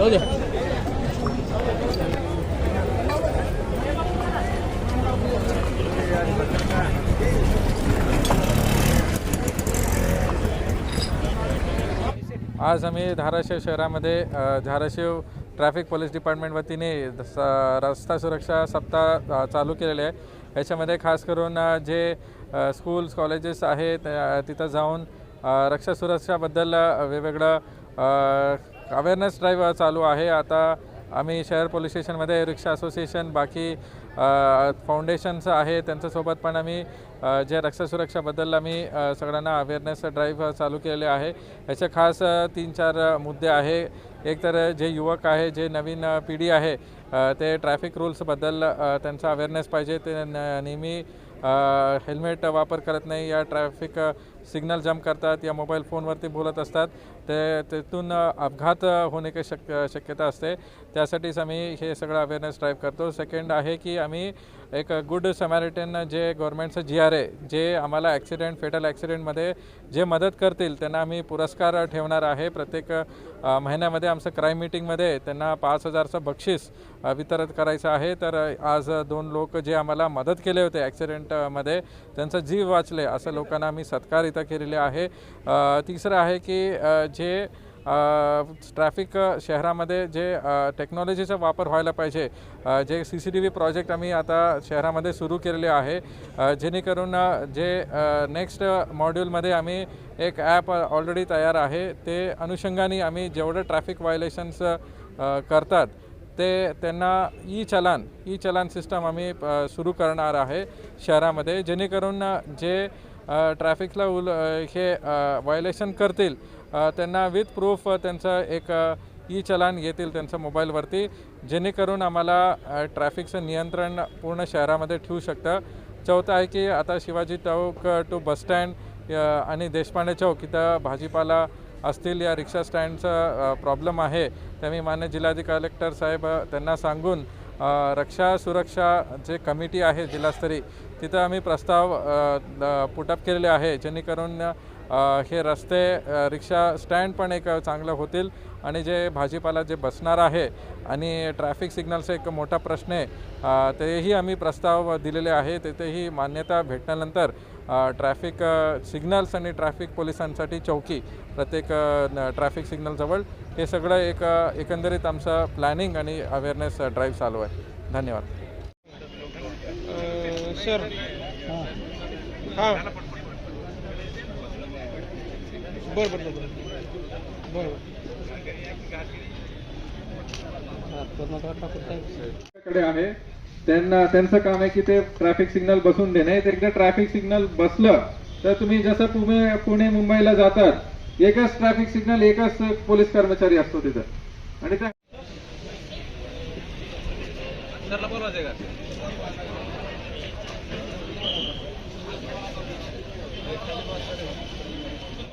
जाऊ द्या आज आम्ही धाराशिव शहरामध्ये धाराशिव ट्रॅफिक पोलीस डिपार्टमेंट वतीने स- रस्ता सुरक्षा सप्ताह चालू केलेले आहे. याच्यामध्ये खास करून जे स्कूल्स कॉलेजेस आहेत तिथं जाऊन रक्षा सुरक्षाबद्दल वेगवेगळं अवेअरनेस ड्राईव्ह चालू आहे. आता आम्ही शहर पोलीस स्टेशनमध्ये रिक्षा असोसिएशन बाकी फाउंडेशन्स आहे. त्यांच्यासोबत पण आम्ही जे रक्षा सुरक्षाबद्दल आम्ही सगळ्यांना अवेअरनेस ड्राईव्ह चालू केलेले आहे. याचे खास तीन चार मुद्दे आहे. एक तर जे युवक आहे जे नवीन पिढी आहे ते ट्रॅफिक रूल्सबद्दल त्यांचा अवेअरनेस पाहिजे. ते न- नेहमी हेल्मेट वापर करत नाही. या ट्रॅफिक सिग्नल जम्प करतात या मोबाईल फोनवरती बोलत असतात. ते त्यातून अपघात होणे होण्याची शक शक्यता असते. त्यासाठीच आम्ही हे सगळं अवेअरनेस ड्राईव्ह करतो. सेकंड आहे की आम्ही एक गुड समॅरिटन जे गव्हर्नमेंटचं जी आर ए जे आम्हाला ॲक्सिडेंट फेटल ॲक्सिडेंटमध्ये जे मदत करतील त्यांना आम्ही पुरस्कार ठेवणार आहे. प्रत्येक महिन्यामध्ये आमचं क्राईम मिटिंगमध्ये त्यांना पाच हजारचं बक्षीस वितरित करायचं आहे. तर आज दोन लोक जे आम्हाला मदत केले होते ॲक्सिडेंटमध्ये त्यांचा जीव वाचले असं लोकांना आम्ही सत्कार इथं केलेले आहे. तिसरं आहे की जे ट्रॅफिक शहरामध्ये जे टेक्नॉलॉजीचा वापर व्हायला पाहिजे जे C C T V project आम्ही आता शहरामध्ये सुरू केलेले आहे जेणेकरून जे नेक्स्ट मॉड्यूलमध्ये आम्ही एक ॲप ऑलरेडी तयार आहे ते अनुषंगाने आम्ही जेवढं ट्रॅफिक व्हायलेशन्स करतात ते त्यांना e challan e challan system आम्ही सुरू करणार आहे शहरामध्ये जेणेकरून जे ट्रॅफिकला उल हे व्हायलेशन करतील. त्यांना विथ प्रूफ त्यांचं एक ई चलान घेतील त्यांच्या मोबाईलवरती जेणेकरून आम्हाला ट्रॅफिकचं नियंत्रण पूर्ण शहरामध्ये ठेवू शकतं. चौथं आहे की आता शिवाजी चौक टू बसस्टँड आणि देशपांडे चौक इथं भाजीपाला असतील या रिक्षा स्टँडचा प्रॉब्लेम आहे. त्यामुळे मी मान्य जिल्हाधिकारी कलेक्टर साहेब त्यांना सांगून रक्षा सुरक्षा जे कमिटी आहे जिल्हास्तरीय तिथं आम्ही प्रस्ताव पुटअप केलेले आहे जेणेकरून हे रस्ते रिक्षा स्टँड पण एक चांगलं होतील आणि जे भाजीपाला जे बसणार आहे आणि ट्रॅफिक सिग्नलचा एक मोठा प्रश्न आहे तेही आम्ही प्रस्ताव दिलेले आहे तिथेही मान्यता भेटल्यानंतर ट्रॅफिक सिग्नल्स आणि ट्रॅफिक पोलिसांसाठी चौकी प्रत्येक ट्रॅफिक सिग्नलजवळ हे सगळं एक एकंदरीत आमचं प्लॅनिंग आणि अवेअरनेस ड्राईव्ह चालू आहे. धन्यवाद. सर. हां. बरं बरं बरं बरं. कडे आहे. त्यांना त्यांचं काम आहे की ते ट्रॅफिक सिग्नल बसून देणे एकदा ट्रॅफिक सिग्नल बसलं तर तुम्ही जसं पुणे पुणे मुंबईला जातात एकच ट्रॅफिक सिग्नल एकच पोलीस कर्मचारी असतो तिथं. आणि त्या